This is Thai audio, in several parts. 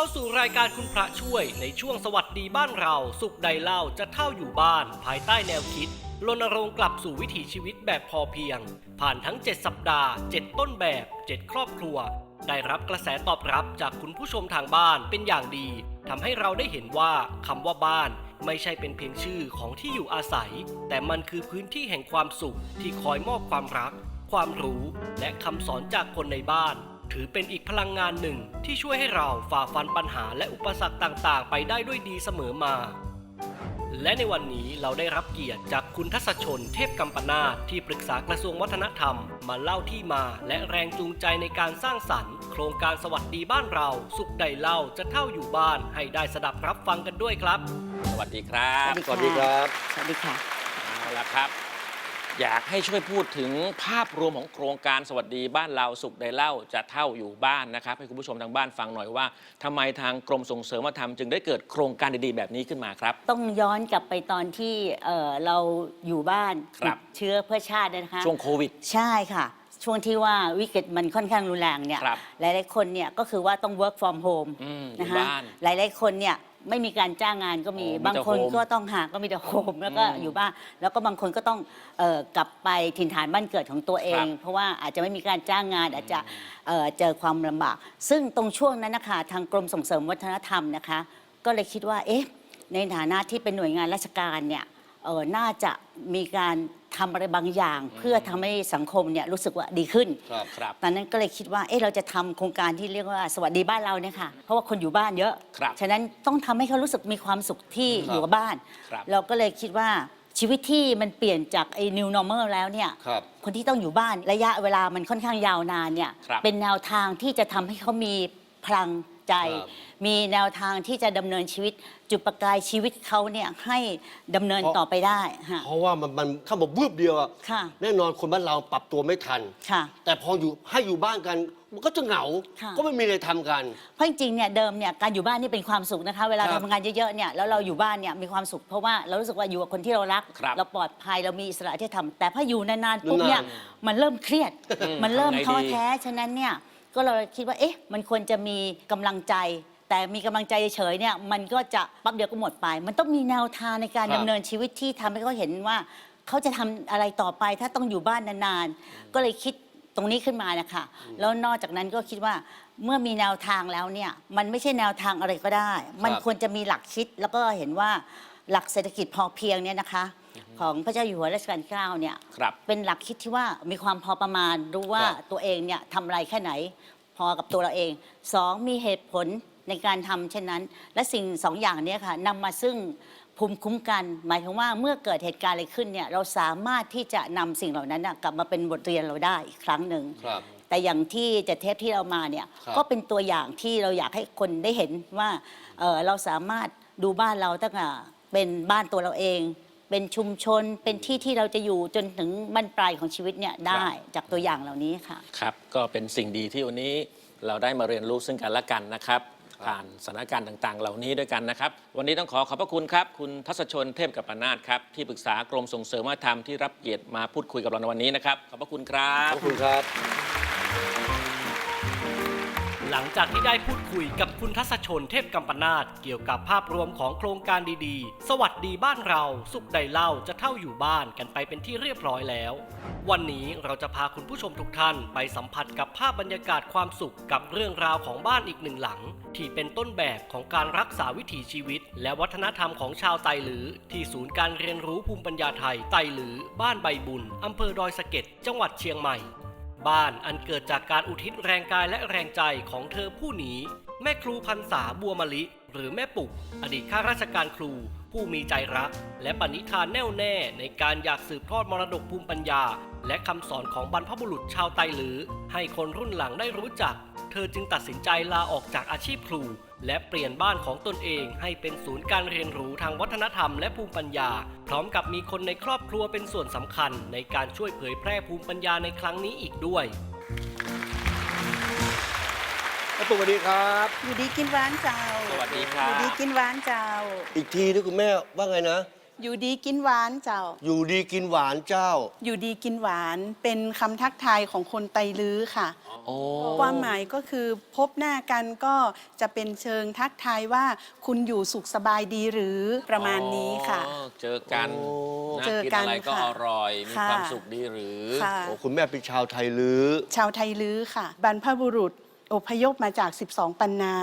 เข้าสู่รายการคุณพระช่วยในช่วงสวัสดีบ้านเรา สุขใดเล่าจะเท่าอยู่บ้าน ภายใต้แนวคิดรณรงค์กลับสู่วิถีชีวิตแบบพอเพียง ผ่านทั้ง 7 สัปดาห์ 7 ต้นแบบ 7 ครอบครัว ได้รับกระแสตอบรับจากคุณผู้ชมทางบ้านเป็นอย่างดีทำให้เราได้เห็นว่าคำว่าบ้านไม่ใช่เป็นเพียงชื่อของที่อยู่อาศัย แต่มันคือพื้นที่แห่งความสุขที่คอยมอบความรัก ความรู้ และคำสอนจากคนในบ้าน ถือเป็นอีกพลังงานหนึ่งที่ช่วยให้เราฝ่าฟันปัญหาและอุปสรรคต่างๆ ไปได้ด้วยดีเสมอมา และในวันนี้เราได้รับเกียรติจากคุณทัศชนเทพกัมปนาทที่ปรึกษากระทรวงวัฒนธรรม มาเล่าที่มาและแรงจูงใจในการสร้างสรรค์ โครงการสวัสดีบ้านเรา สุขใดเล่าจะเท่าอยู่บ้านให้ได้สดับรับฟังกันด้วยครับ สวัสดีครับ สวัสดีครับ สวัสดีค่ะ เอาละครับ อยากให้ช่วยพูดถึงภาพรวมของโครงการสวัสดีบ้านเราสุขใดเล่าจะเท่าอยู่บ้านนะครับ ให้คุณผู้ชมทางบ้านฟังหน่อยว่าทำไมทางกรมส่งเสริมวัฒนธรรมจึงได้เกิดโครงการดีๆแบบนี้ขึ้นมาครับ ต้องย้อนกลับไปตอนที่เอ่อเราอยู่บ้านครับ ติดเชื้อเพื่อชาตินะคะ ช่วงโควิด ใช่ค่ะ ช่วงที่ว่าวิกฤตมันค่อนข้างรุนแรงเนี่ยครับหลายๆคนเนี่ยก็คือว่าต้อง work from home อืมอยู่นะคะบ้านหลายๆคนเนี่ย ไม่มีการจ้างงานก็มี โอ้มีแต่บางคนโฮม ก็ต้องหาก็มีแต่โฮมแล้วก็อืมอยู่บ้านแล้วก็บางคนก็ต้องเอ่อกลับไปถิ่นฐานบ้านเกิดของตัวเองครับเพราะว่าอาจจะไม่มีการจ้างงานอาจจะเอ่อเจอความลำบาก ซึ่งตรงช่วงนั้นนะคะทางกรมส่งเสริมวัฒนธรรมนะคะ ก็เลยคิดว่าเอ๊ะในฐานะที่เป็นหน่วยงานราชการเนี่ยเออน่าจะมีการ ทำอะไรบางอย่าง เพื่อทำให้สังคมเนี่ยรู้สึกว่าดีขึ้น ครับครับ ตอนนั้นก็เลยคิดว่า เอ๊ะเราจะทำโครงการที่เรียกว่าสวัสดีบ้านเราเนี่ยค่ะ เพราะว่าคนอยู่บ้านเยอะ ครับฉะนั้นต้องทำให้เขารู้สึกมีความสุขที่ครับอยู่กับบ้าน ครับเราก็เลยคิดว่าชีวิตที่มันเปลี่ยนจากไอ้ new normal แล้วเนี่ยครับคนที่ต้องอยู่บ้านระยะเวลามันค่อนข้างยาวนานเนี่ย ครับเป็นแนวทางที่จะทำให้เขามีพลัง ใจครับมีแนวทางที่จะดำเนินชีวิต จุดประกายชีวิตเขาเนี่ยให้ดำเนินต่อไปได้ค่ะเพราะว่ามันมันเข้ามาบูบเดียวอะค่ะ แน่นอนคนบ้านเราปรับตัวไม่ทัน ค่ะ แต่พออยู่ให้อยู่บ้านกัน มันก็จะเหงา ค่ะ ก็ไม่มีอะไรทำกัน เพราะจริงๆเนี่ยเดิมเนี่ยการอยู่บ้านนี่เป็นความสุขนะคะเวลาครับทำงานเยอะๆเนี่ยแล้วเราอยู่บ้านเนี่ยมีความสุขเพราะว่าเรารู้สึกว่าอยู่กับคนที่เรารัก ครับเราปลอดภัยเรามีอิสระที่จะทำแต่พออยู่นานๆปุ๊บเนี่ยนานมันเริ่มเครียดอืมมันเริ่มทำไงท้อดี แท้ฉะนั้นเนี่ย ก็เราคิดว่าเอ๊ะมันควรจะมีกำลังใจ แต่มีกำลังใจเฉยๆเนี่ยมันก็จะปั๊บเดียวก็หมดไป มันต้องมีแนวทางในการครับ ดำเนินชีวิตที่ทำให้เขาเห็นว่า เขาจะทำอะไรต่อไปถ้าต้องอยู่บ้านนานๆ ก็เลยคิดตรงนี้ขึ้นมานะคะแล้วนอกจากนั้นก็คิดว่าเมื่อมีแนวทางแล้วเนี่ยมันไม่ใช่แนวทางอะไรก็ได้ มันควรจะมีหลักคิดแล้วก็เห็นว่าหลักเศรษฐกิจพอเพียงเนี่ยนะคะ ของพระเจ้าอยู่หัวรัชกาลที่เก้าเนี่ยครับเป็นหลักคิดที่ว่ามีความพอประมาณรู้ว่าครับ ตัวเองเนี่ยทำอะไรแค่ไหน พอกับตัวเราเองสองมีเหตุผลในการทำเช่นนั้น และสิ่งสองอย่างเนี้ค่ะนำมาซึ่งภูมิคุ้มกัน หมายถึงว่าเมื่อเกิดเหตุการณ์อะไรขึ้นเนี่ยเราสามารถที่จะนำสิ่งเหล่านั้นน่ะกลับมาเป็นบทเรียนเราได้อีกครั้งหนึ่ง ครับ แต่อย่างที่เจะเทปที่เรามาเนี่ยครับก็เป็นตัวอย่างที่เราอยากให้คนได้เห็นว่าเอ่อเราสามารถดูบ้านเราตั้งแต่เป็นบ้านตัวเราเอง เป็นชุมชนเป็นที่ที่เราจะอยู่จนถึงบรรปลายของชีวิตเนี่ยได้จากตัวอย่างเหล่านี้ค่ะ ครับ ก็เป็นสิ่งดีที่วันนี้เราได้มาเรียนรู้ซึ่งกันและกันนะครับ ผ่านสถานการณ์ต่างๆ เหล่านี้ด้วยกันนะครับ วันนี้ต้องขอขอบพระคุณครับ คุณทัศชนเทพกับปนาทครับที่ปรึกษากรมส่งเสริมวัฒนธรรมที่รับเกียรติมาพูดคุยกับเราในวันนี้นะครับขอบพระคุณครัขบอบคุณครับ หลังจากที่ได้พูดคุยกับคุณทัศชนเทพกัมปนาตเกี่ยวกับภาพรวมของโครงการดีๆ สวัสดีบ้านเรา สุขใดเล่าจะเท่าอยู่บ้านกันไปเป็นที่เรียบร้อยแล้ว วันนี้เราจะพาคุณผู้ชมทุกท่านไปสัมผัสกับภาพบรรยากาศความสุขกับเรื่องราวของบ้านอีกหนึ่งหลัง ที่เป็นต้นแบบของการรักษาวิถีชีวิต และวัฒนธรรมของชาวไตหลือ ที่ศูนย์การเรียนรู้ภูมิปัญญาไทยไตหลือ บ้านใบบุญอำเภอดอยสะเก็ดจังหวัดเชียงใหม่ บ้านอันเกิดจากการอุทิศแรงกายและแรงใจของเธอผู้นี้ แม่ครูพันษาบัวมะลิ หรือแม่ปุก อดีตข้าราชการครู ผู้มีใจรัก และปณิธานแน่วแน่ในการอยากสืบทอดมรดกภูมิปัญญา และคำสอนของบรรพบุรุษชาวไตหลือ ให้คนรุ่นหลังได้รู้จัก เธอจึงตัดสินใจลาออกจากอาชีพครู และเปลี่ยนบ้านของตนเองให้เป็นศูนย์การเรียนรู้ทางวัฒนธรรมและภูมิปัญญา พร้อมกับมีคนในครอบครัวเป็นส่วนสำคัญ ในการช่วยเผยแพร่ภูมิปัญญาในครั้งนี้อีกด้วยแล้วสวัสดีครับ อยู่ดีกินหวานเจ้าสวัสดีคอรับยู่ดีกินหวานเจ้า อีกทีนะคุณแม่ว่าไงนะ อยู่ดีกินหวานเจ้า อยู่ดีกินหวานเจ้า อยู่ดีกินหวานเป็นคำทักทายของคนไตลื้อค่ะ โอ้ความหมายก็คือพบหน้ากันก็จะเป็นเชิงทักทายว่าคุณอยู่สุขสบายดีหรือประมาณนี้ค่ะ อ๋อเจอกันโอ้นะเจอกินกันอะไรก็ค่ะอร่อย มีค่ะความสุขดีหรือ ค่ะ โอ้คุณแม่เป็นชาวไทยลือ ชาวไทยลื้อค่ะ บรรพบุรุษอพยพมาจาก 12 ปันนา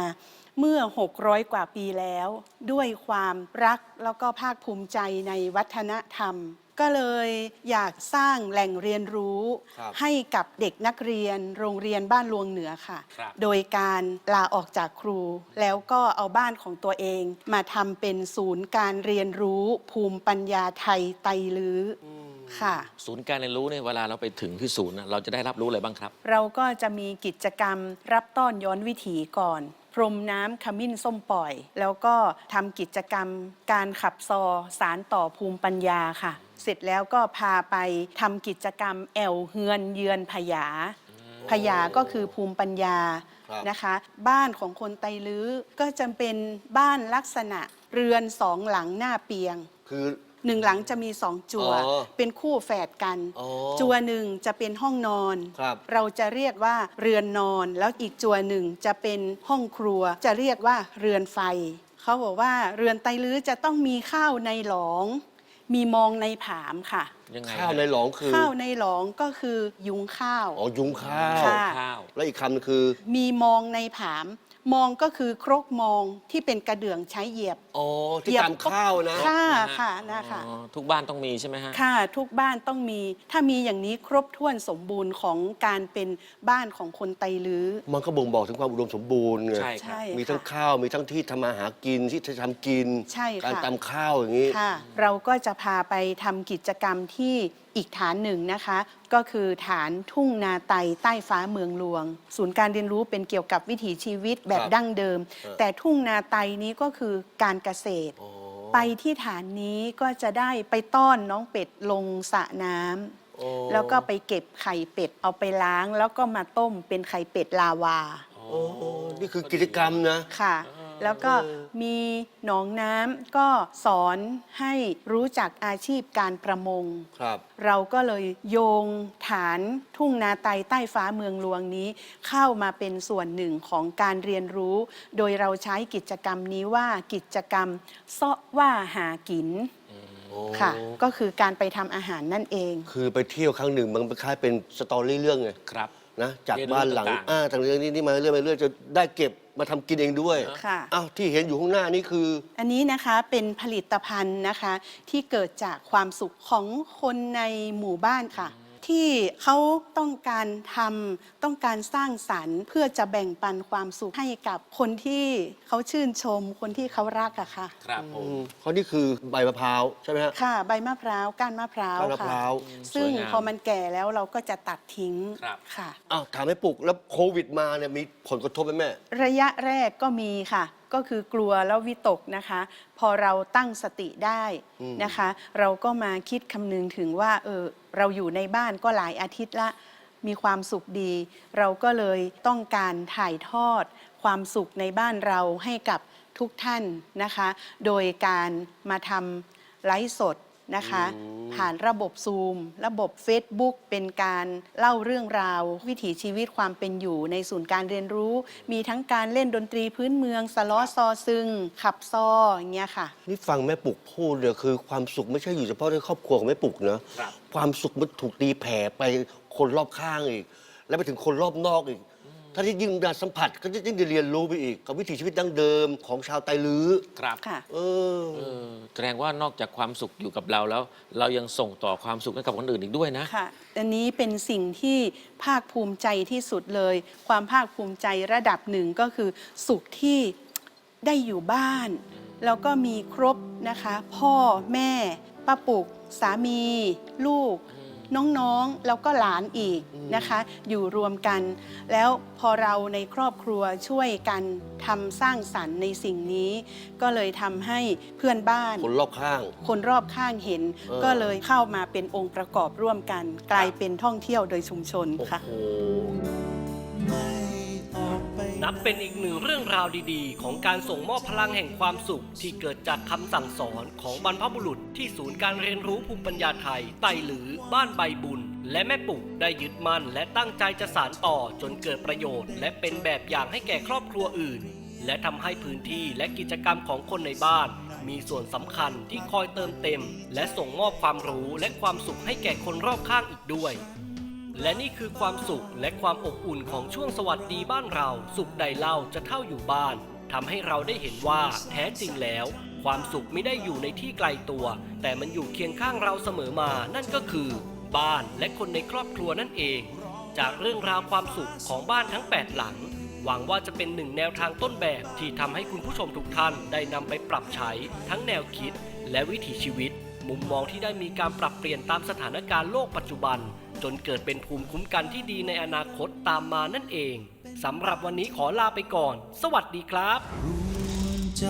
เมื่อ 600 กว่าปีแล้ว ด้วยความรักแล้วก็ภาคภูมิใจในวัฒนธรรม ก็เลยอยากสร้างแหล่งเรียนรู้ ครับให้กับเด็กนักเรียนโรงเรียนบ้านลวงเหนือค่ะ ครับ โดยการลาออกจากครู แล้วก็เอาบ้านของตัวเอง มาทำเป็นศูนย์การเรียนรู้ภูมิปัญญาไทยไตลื้ออค่ะ ศูนย์การเรียนรู้เนี่ยเวลาเราไปถึงที่ศูนย์น่ะเราจะได้รับรู้อะไรบ้างครับ เราก็จะมีกิจกรรมรับต้อนย้อนวิถีก่อนพ รมน้ำขมิ้นส้มปล่อย แล้วก็ทำกิจกรรมการขับซอสารต่อภูมิปัญญาค่ะ เสร็จแล้วก็พาไปทำกิจกรรมแอวเฮือนเยือนพยาพยาก็คือภูมิปัญญาครับนะคะ บ้านของคนไตลื้อก็จะเป็นบ้านลักษณะเรือนสองหลังหน้าเปียง คือ หนึ่งหลังจะมีสองจัว อ๋อเป็นคู่แฝดกัน อ๋อจัวหนึ่งจะเป็นห้องนอน ครับเราจะเรียกว่าเรือนนอน แล้วอีกจัวหนึ่งจะเป็นห้องครัว จะเรียกว่าเรือนไฟ เขาบอกว่าเรือนไตลื้อจะต้องมีข้าวในหลอง มีมองในผามค่ะ ยังไงข้าวในหลองคือข้าวในหลองก็คือยุงข้าว อ๋อยุงข้าว ค่ะ ข้าว แล้วอีกคำหนึงคือ มีมองในผาม มองก็คือครกมองที่เป็นกระเดื่องใช้เหยียบ อ๋อที่เหยียบตำข้าวนะค่ะนะฮะค่ะนะคะ อ๋อทุกบ้านต้องมีใช่ไหมฮะ ค่ะทุกบ้านต้องมี ถ้ามีอย่างนี้ครบถ้วนสมบูรณ์ของการเป็นบ้านของคนไตลื้อ มันก็บ่งบอกถึงความอุดมสมบูรณ์ไงใช่ครับใช่ มีทั้งค่ะข้าวมีทั้งที่ทำมาหากินที่จะทำกิน ใช่ค่ะ การตำข้าวอย่างนี้ ค่ะ เราก็จะพาไปทำกิจกรรมที่ อีกฐานหนึ่งนะคะ ก็คือฐานทุ่งนาไตใต้ฟ้าเมืองหลวง ศูนย์การเรียนรู้เป็นเกี่ยวกับวิถีชีวิตแบบครับดั้งเดิมเออแต่ทุ่งนาไตนี้ก็คือการเกษตรอ๋อไปที่ฐานนี้ก็จะได้ไปต้อนน้องเป็ดลงสระน้ำโอ้แล้วก็ไปเก็บไข่เป็ดเอาไปล้าง แล้วก็มาต้มเป็นไข่เป็ดลาวา โอ้ นี่คือกิจกรรมนะ ค่ะ แล้วก็มีหนองน้ำก็สอนให้รู้จักอาชีพการประมง ครับเราก็เลยโยงฐานทุ่งนาไตใต้ฟ้าเมืองหลวงนี้ เข้ามาเป็นส่วนหนึ่งของการเรียนรู้ โดยเราใช้กิจกรรมนี้ว่ากิจกรรมเซาะว่าหากินโอ้ค่ะ ก็คือการไปทำอาหารนั่นเอง คือไปเที่ยวครั้งหนึ่งมันคล้ายเป็นสตอรี่เรื่องไง ครับ นะจากเรียนรู้บ้านหลังต่างๆ อ่าทางเรื่องนี้นี่มาเรื่อยๆเรื่อยๆจะได้เก็บมาทำกินเองด้วยค่ะ อ้าวที่เห็นอยู่ข้างหน้านี่คือ อันนี้นะคะเป็นผลิตภัณฑ์นะคะที่เกิดจากความสุขของคนในหมู่บ้านค่ะ ที่เขาต้องการทำต้องการสร้างสรรค์ เพื่อจะแบ่งปันความสุขให้กับคนที่เขาชื่นชม คนที่เขารักอะค่ะ ครับผอืมม เขานี่คือใบมะพร้าวใช่ไหมฮะ ค่ะ ใบมะพร้าวก้านมะพร้าวก้านมะพค่ะ ร้าวซึ่งสวยงาม พอมันแก่แล้วเราก็จะตัดทิ้งครับ ค่ะ อ้าวถามให้ปลุกแล้วโควิดมาเนี่ยมีผลกระทบไหมแม่ ระยะแรกก็มีค่ะ ก็คือกลัวแล้ววิตกนะคะ พอเราตั้งสติได้อืมนะคะ เราก็มาคิดคำนึงถึงว่าเออเราอยู่ในบ้านก็หลายอาทิตย์ละมีความสุขดี เราก็เลยต้องการถ่ายทอด ความสุขในบ้านเราให้กับทุกท่านนะคะ โดยการมาทำไลฟ์สด นะคะ ผ่านระบบซูม ระบบ Facebook เป็นการเล่าเรื่องราว วิถีชีวิตความเป็นอยู่ในศูนย์การเรียนรู้ มีทั้งการเล่นดนตรีพื้นเมือง สล้อซอซึง ขับซออย่างเงี้ยค่ะ นี่ฟังแม่ปลุกพูดเนี่ยคือความสุขไม่ใช่อยู่เฉพาะในครอบครัวของแม่ปลุกนะครับความสุขมันถูกตีแผ่ไปคนรอบข้างอีก แล้วไปถึงคนรอบนอกอีก ถ้าที่ยิ่งได้สัมผัสก็จะยิ่งได้เรียนรู้ไปอีก กับวิถีชีวิตดั้งเดิมของชาวไตลื้อครับ ค่ะ เออ เออแสดงว่านอกจากความสุขอยู่กับเราแล้ว เรายังส่งต่อความสุขให้กับคนอื่นอีกด้วยนะ ค่ะ อันนี้เป็นสิ่งที่ภาคภูมิใจที่สุดเลย ความภาคภูมิใจระดับหนึ่งก็คือสุขที่ได้อยู่บ้าน แล้วก็มีครบนะคะ พ่อแม่ป้าปุก สามี ลูก น้องๆ แล้วก็หลานอีกนะคะ อยู่รวมกัน แล้วพอเราในครอบครัวช่วยกันทำสร้างสรรค์ในสิ่งนี้ ก็เลยทำให้เพื่อนบ้าน คนรอบข้าง คนรอบข้างเห็นเออก็เลยเข้ามาเป็นองค์ประกอบร่วมกัน กลายเป็นท่องเที่ยวโดยชุมชนโอ้ค่ะโหณ นับเป็นอีกหนึ่งเรื่องราวดีๆ ของการส่งมอบพลังแห่งความสุข ที่เกิดจากคำสั่งสอนของบรรพบุรุษที่ศูนย์การเรียนรู้ภูมิปัญญาไทย ไตหรือบ้านใบบุญ และแม่ปุกได้ยึดมั่นและตั้งใจจะสานต่อจนเกิดประโยชน์ และเป็นแบบอย่างให้แก่ครอบครัวอื่น และทำให้พื้นที่และกิจกรรมของคนในบ้าน มีส่วนสำคัญที่คอยเติมเต็ม และส่งมอบความรู้และความสุขให้แก่คนรอบข้างอีกด้วย และนี่คือความสุขและความอบอุ่นของช่วงสวัสดีบ้านเรา สุขใดเล่าจะเท่าอยู่บ้านทำให้เราได้เห็นว่าแท้จริงแล้ว ความสุขไม่ได้อยู่ในที่ไกลตัว แต่มันอยู่เคียงข้างเราเสมอมา นั่นก็คือ บ้านและคนในครอบครัวนั่นเอง จากเรื่องราวความสุขของบ้านทั้ง 8 หลัง หวังว่าจะเป็นหนึ่งแนวทางต้นแบบที่ทำให้คุณผู้ชมทุกท่านได้นำไปปรับใช้ ทั้งแนวคิด และวิถีชีวิต มุมมองที่ได้มีการปรับเปลี่ยนตามสถานการณ์โลกปัจจุบัน จนเกิดเป็นภูมิคุ้มกันที่ดีในอนาคตตามมานั่นเองสำหรับวันนี้ขอลาไปก่อน สวัสดีครับใจ